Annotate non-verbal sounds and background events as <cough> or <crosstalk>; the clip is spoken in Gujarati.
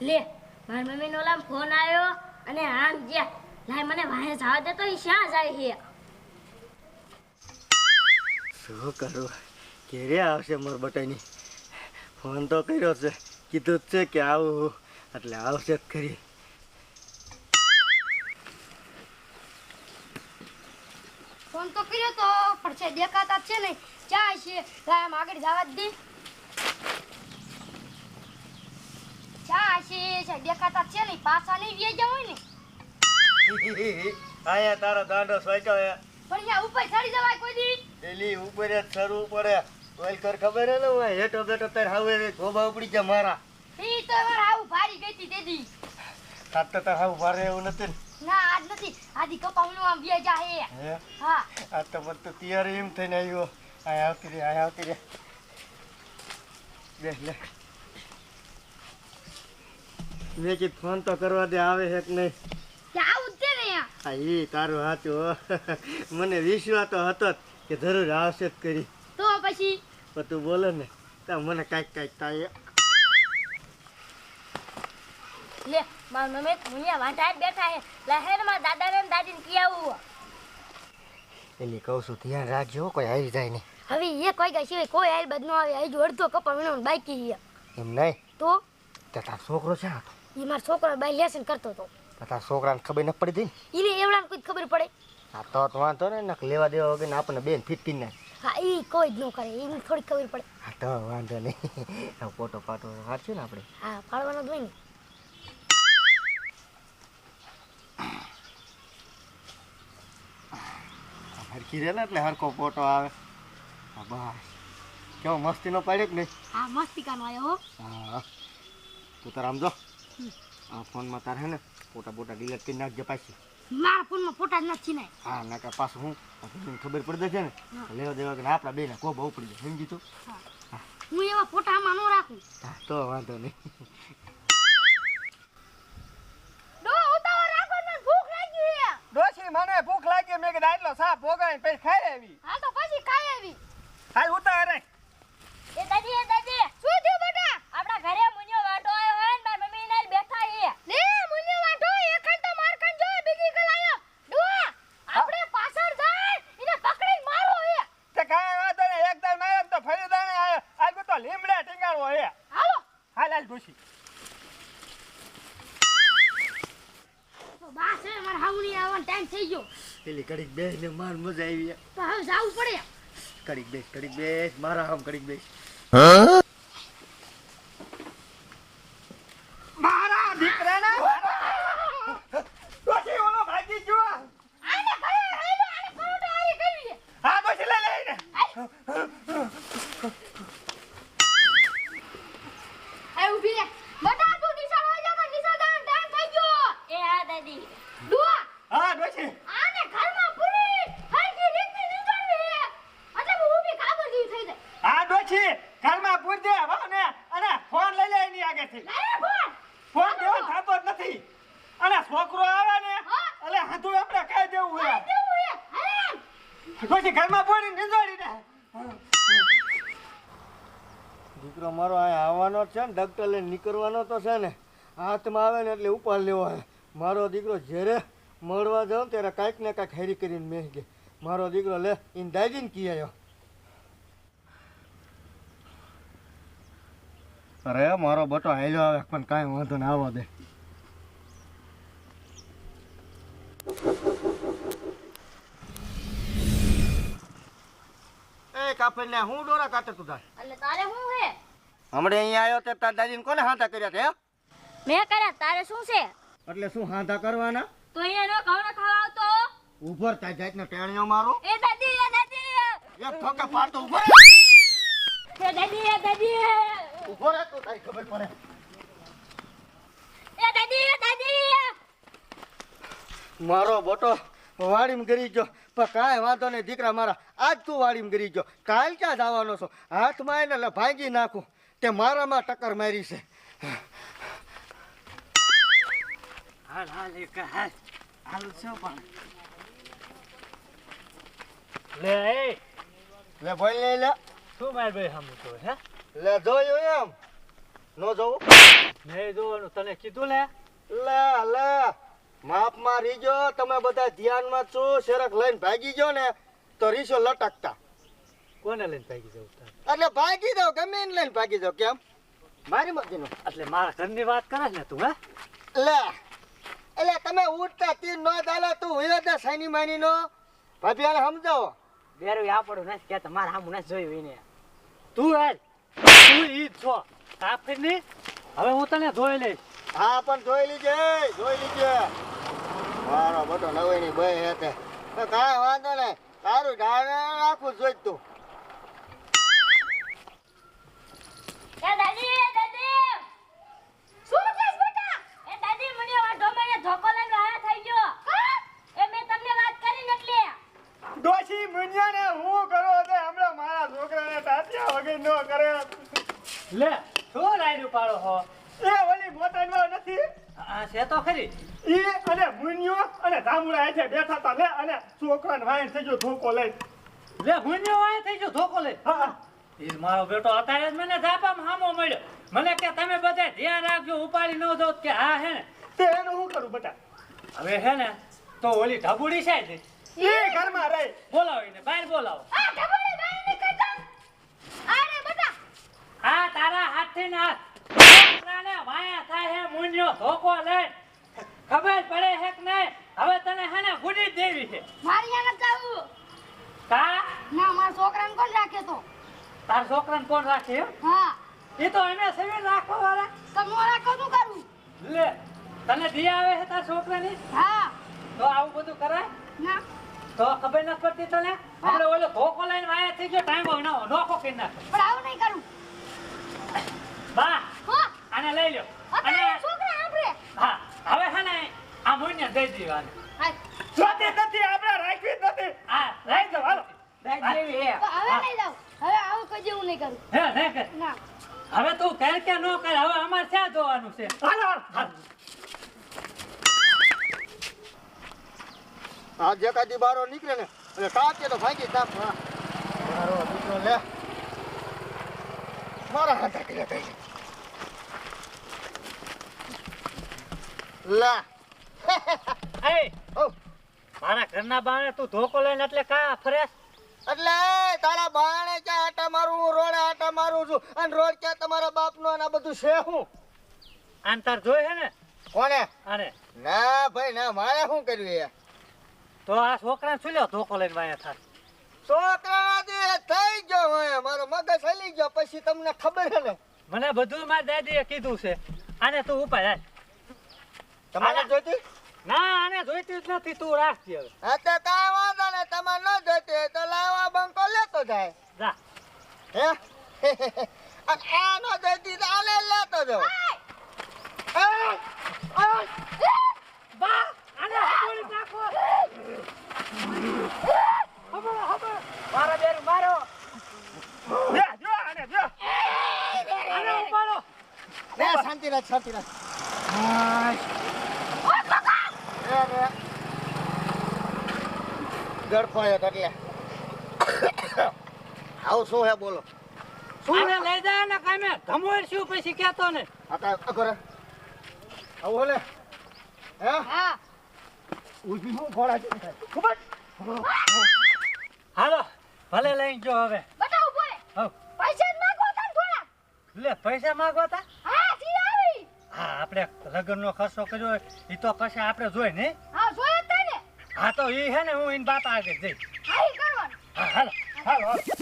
લે મારી મમ્મીનો ઓલા ફોન આવ્યો અને આમ ગયા લાય મને વાહે જવા દે તો ઈ શ્યાં જાય છે શું કરું? ઘેરે આવશે મોર બટાઈની. ફોન તો કર્યો છે. કીધું જ છે કે આવું એટલે આવશે જ ખરી. ફોન તો કર્યો તો પણ છે દેખાતા જ છે ને ચા છે. લાય આમ આગળ જવા જ દે. ચા છે છે. દેખાતા છે ને પાછા નહીં વ્યાઈ જાવ ને. <laughs> આયા તારો દાંડો સ્વાચ્યો હે. પણ અહીંયા ઉપર ચડી જવાય કોઈ દી. ઉપર જ પડે. ઓઇલ કર ખબર હે ને હું હેઠો બેઠો તાર હાવે ગોબા ઉપડી જાય મારા. ઈ તો આવું ભારી ગઈ હતી તેદી ખાત તો તાર હાવ ભારે એવું નથી ના. આજ નથી. આજી કપાવનું આમ જા હે. હે? હા. આ તો મને તો તૈયાર એમ થઈને આવ્યો. આ આવતી રે આ આવતી રે. લે મેં કીધું ફોન તો કરવા દે આવે છે કે નહીં? આવું હા એ તારું સાચું <laughs> મને વિશ્વાસ તો હતો જ કે જરૂર આવશે જ કરી. તો પછી? પણ તું બોલે ને તો મને કાંઈક કાંઈક થાય. લે માર મમ્મી મુનિયા વાંઢા બેઠા હે લહેરમાં દાદા ને દાદી ને કિયાવું એની કહું છું ધ્યાન રાખજો કોઈ આવી જાય નહીં. હવે એ કોઈ ગઈ સિવાય કોઈ આયલ બદ નો આવે હજુ અડધો કપા વિનો હે એમ નહીં? તો? તો તાર છોકરો છે આ તો. ઈ મારા છોકરો બાઈ લેસન કરતો તો. તો તાર છોકરાને ખબર ન પડી હતી ને? ઈને એવડાને કોઈ ખબર પડે? આ તો તો વાંધો ને નક લેવા દેવા વગર આપણને બેન ફિટ કરી નાખ. હા ઈ કોઈ જ ન કરે ઈને થોડી ખબર પડે. હા તો વાંધો નહીં. આ ફોટો પાટો વાંચ્યું ને આપણે? હા પાડવાનો જ હોય ને. હરકી રહે એટલે હરકો ફોટો આવે. હા બસ. કેવો મસ્તીનો પાડ્યો કે નહીં? હા મસ્તિકાનો આયો હો હા. તું તાર આમ જો. આ ફોનમાં તારે હે ને ફોટા બોટા ડિલીટ કરી નાખજે પાછી. મારા ફોનમાં ફોટા જ નથી ને હા નકર પાછું હું આ ખબર પડી છે ને. લેવા દેવા કે આપણા બેને બહુ પડી જાય સમજી તું? હું. એવા ફોટા આમાં ન રાખું. હા તો વાંધો નહીં. ડોશી મને ભૂખ લાગી મેં કીધું આટલો સાપ ભોગાઈ પછી ખાઈ આવી. હા તો પછી ખાઈ આવી. હાલ ઉતાર રે એ દાદી એ દાદી શું થયું બેટા આપણા ઘરે મુનિયો વાટો આવ્યો હે ને મારી મમ્મી ને બેઠા હે લે મુનિયો વાટો એકન તો માર કન જો બીજી કલ આયો ડુઆ આપણે પાછળ જાય એને પકડીને મારો હે તે કાંઈ વાંધો નહીં એક દાડ માર્યો ને તો ફરી દાણે આવ્યો આગળ તો લીમડા ટીંગાડવો હે હાલો હાલ હાલ ડોશી તો બા છે માર હાઉની આવવાનો ગયો પેલી કડીક બેસ ને માર મજા આવી તો હવે જાવું પડે. કડીક બેસ કડીક બેસ મારા આમ કડીક બેસ. મારા દીકરાના? ઓલો ભાગી ગયો. આને આને હા પછી લઈ લઈને આય ઊભી રે બટા તું નિશાળ હોય જા નિશાળ જવાનો ટાઈમ થઈ ગયો એ હા દાદી ડુઆ હા ડોશી આને ઘરમાં પૂરી હરકી રીતની નીકળવી છે એટલે હું ઊભી કાબર જેવી થઈ જાય ડોશી ઘરમાં પૂર દે હો ને અને ફોન લઈ લે એની આગળથી લારે ફોન? ફોન દેવો થતો જ નથી. અને છોકરો આવે ને. એટલે હાથું આપણે કહી દેવું હે પછી ઘરમાં પૂરી નિંદોડી દે દીકરો મારો અહીંયા આવવાનો છે ને ડૉક્ટર લઈને નીકળવાનો તો છે ને હાથમાં આવે ને એટલે ઉપાડ લેવો હે મારો દીકરો જ્યારે મળવા જાઉં ત્યારે કાંઈક ને કાંઈક હેરી કરીને મેં કે મારો દીકરો લે ઇન દાજીને કી આવ્યો અરે મારો બટો હાલ્યો આવે પણ કાંઈ વાંધો ને આવવા દે એ કાપડ ને હું ડોરા કાઢે તું તાર? એટલે તારે શું છે? હમણાં અહીંયા આવ્યો તે તાર દાદીને કોને હાથા કર્યા તે મેં કર્યા તારે શું છે? એટલે શું હાથા કરવાના? તો અહીંયા નો ખાવા આવતો ટેણીઓ મારો. એ દાદી એ દાદી. એક ઠોકે પાડતો ઊભો એ દાદી એ દાદી. ઊભો રહે તો તારી ખબર પડે. એ દાદી એ દાદી! મારો બોટો વાડીમાં ગરી ગયો. પણ કાંઈ વાંધો નહીં દીકરા મારા આજ તું વાડીમાં ગરી ગયો. કાલ ક્યાં જવાનો છો? હાથમાં એને એટલે ભાંગી નાખું. તે મારામાં ટક્કર મારી છે. હાલ હાલ એક હાલ. હાલ શું પણ. લે લે ભાઈ લે લે. શું માર ભાઈ હમ તો હે? લે જોયું એમ? નો જવું? નહીં જોવાનું. તને કીધું ને? લે લે. માપમાં રીજો તમે બધા ધ્યાનમાં છો. શેરક લઈને ભાગી ગયો ને તો રીસો લટકતા. કોને લઈને ભાગી જવું? એટલે ભાગી જાવ ગમે એને લઈને ભાગી જાવ કેમ? મારી મરજીનું. એટલે મારા ઘરની વાત કરે ને તું હે? લે. એટલે તમે ઉઠતા તીર નો ચાલે તું હોય જ સાની માની નો ભાભી સમજાવો. બેરું આપણું નથી કહેતા મારા સામું નથી જોયું એને. તું હાલ. તું ઈ છો. કાફી ની? હવે હું તને ધોઈ લઈશ. હા પણ જોઈ લીજે જોઈ લીજે. મારો બધો નવાઈની બે હતે. તો કાંઈ વાંધો નહીં. તારું ઢાળ રાખવું જ જોઈ તું એ દાદી એ દાદી શું કેસ બેટા એ દાદી મને વાઢો મને ધોકો લઈને આયા થઈ ગયો એ મેં તમને વાત કરી ને એટલે ડોશી મુનિયાને હું કરો તે હમણાં મારા છોકરાને તાત્યા વગર નો કરે લે શું રાયડું પાડો હો? એ ઓલી મોટામાં નથી. હા છે તો ખરી. ઈ અને મુન્યો અને ધામુડા હાથે બેઠા તા લે અને છોકરાને વાયણ થઈ ગયો ધોકો લઈ લે ભૂન્યો વાય થઈ ગયો ધોકો લઈ હા ઈ મારો બેટો અત્યારે જ મને ધાપામાં હામો મળ્યો. મને કે તમે બધા ધ્યાન રાખજો ઉપાડી ન દો કે હા હે ને. તે એનું શું કરું બટા? હવે હે ને તો ઓલી ઢબુડી છે એ ઘરમાં રહે. બોલાવો એને બહાર બોલાવો. આ ઢબોળી બાઈ ની કરતા અરે બેટા આ તારા હાથથી ના છોકરાને વાયા થાય હે મુન્યો ધોકો લે ખબર પડે હે કે નહીં? હવે તને હે ને ગુડી દેવી છે. મારી યાર જાવું કા? ના મારા છોકરાને કોણ રાખે તો? તાર છોકરાને કોણ રાખે હા. એ તો એને સેવી રાખવા વાળા તમે રાખો શું કરું? લે તને દી આવે છે તાર છોકરાની? હા. તો આવું બધું કરાય? ના. તો ખબર ન પડતી તને? આપણે ઓલો ધોકો લઈને વાયા થઈ ગયો ટાઈમ નો નોખો કરી નાખો. પણ આવું નહીં કરું. બા હા. આને લઈ લ્યો. અને છોકરા આપણે હા હવે હે ને આ મુન્યા દઈ દેવાને. જોતી નથી આપણે રાખવી નથી. આ લઈ જાઓ હાલો. દાઈ જેવી હે હવે નહીં જાઉં હવે આવું કઈ જેવું નહીં કરું. હે નહીં કર ના. હવે તું કર કે ન કર હવે અમારે ક્યાં જોવાનું છે? હાલો આ જે કાદી બારો નીકળે ને. એટલે કાચે તો ભાગી તાપ મારો દીકરો લે. મારા હાથે કર્યા કઈ લા. <laughs> એ ઓ. મારા ઘરના બાણે તું ધોકો લઈને એટલે કા ફરેશ? એટલે તારા બાણે ક્યાં આટા મારું હું રોડે આટા મારું છું? અને રોડ ક્યાં તમારા બાપનો અને આ બધું છે હું? આંતર તાર જોઈ હે ને? કોને? આને. ના ભાઈ ના મારે શું કર્યું એ? તો આ છોકરાને શું લ્યો ધોકો લઈને વાયા થાય છોકરાથી થઈ ગયો હોય મારો મગજ હલી ગયો પછી તમને ખબર હે ને. મને બધું મારી દાદીએ કીધું છે. આને તું ઉપાય હાલ. તમારે જોઈતી? ના આને જોઈતી જ નથી તું રાખજે હવે. હા તો કાંઈ વાંધો ને તમારે ન જોઈતી હોય તો લાવવા બંકો લેતો જાય. જા. હે? <laughs> આ ન જોઈતી તો આલે લેતો જાવ બા આને હબોળી નાખો હબોળો હબોળો મારો બેરું મારો જો, જો આને જો આને ઉપાડો લે શાંતિ રાખ. શાંતિ રાખ રે, રે. ગડફાયો તો એટલે. આવું શું હે બોલો? આને લઈ જાય ને કામે. ધમોર શું પછી કહેતો ને? આ કાંઈ આ કરે આવું હલે હે? હા. ઊભી હું ઘોડા જેવું ખબર હાલો ભલે લઈ જો હવે. પૈસા માંગો થોડા. લે પૈસા માંગવા તા? હા આપણે લગ્નનો ખર્ચો કર્યો એ તો પછી આપણે જોઈ ને? હા જોઈ તને હા તો એ હે ને હું એન બાપા આગળ જઈ હા હા હા હાલો હાલો હાલો.